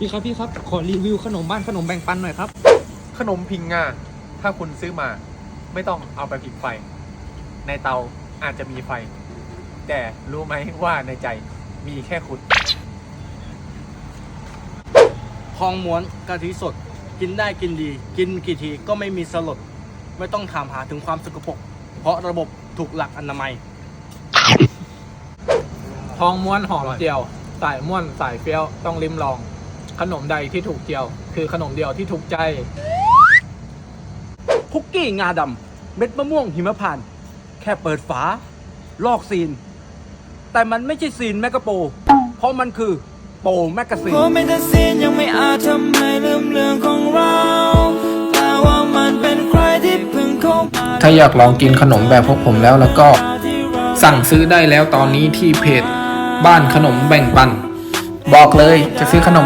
พี่ครับพี่ครับ ขอรีวิวขนมบ้านขนมแบ่งปันหน่อยครับ ขนมพิงงาถ้าคุณซื้อมาไม่ต้องเอาไปผิงไฟ ในเตาอาจจะมีไฟ แต่รู้ไหมว่าในใจมีแค่คุณทองม้วนกะทิสด กินได้กินดี กินกี่ทีก็ไม่มีสลด ไม่ต้องถามหาถึงความสกปรกเพราะระบบถูกหลักอนามัย ทองม้วนหอมอร่อยเจียว สายม้วนสายเฟี้ยวต้องลิ้มลอง ขนมใดที่ถูกเจียว คือขนมเดียวที่ถูกใจ คุกกี้งาดำเม็ดมะม่วงหิมพานต์แค่เปิดฝา ลอกซีน แต่มันไม่ใช่ซีนแมกกาโป เพราะมันคือโปแมกกาซีนเพราะไม่แต่สิ้นยังไม่อาจทำให้ลืมเรื่องของเรา แต่ว่ามันเป็นใครที่เพิ่งเข้ามาถ้าอยากลองกินขนมแบบพวกผมแล้วแล้วก็ที่เราสั่งซื้อได้แล้วตอนนี้ที่เพจ บ้านขนมแบ่งปัน บอกเลยจะซื้อขนม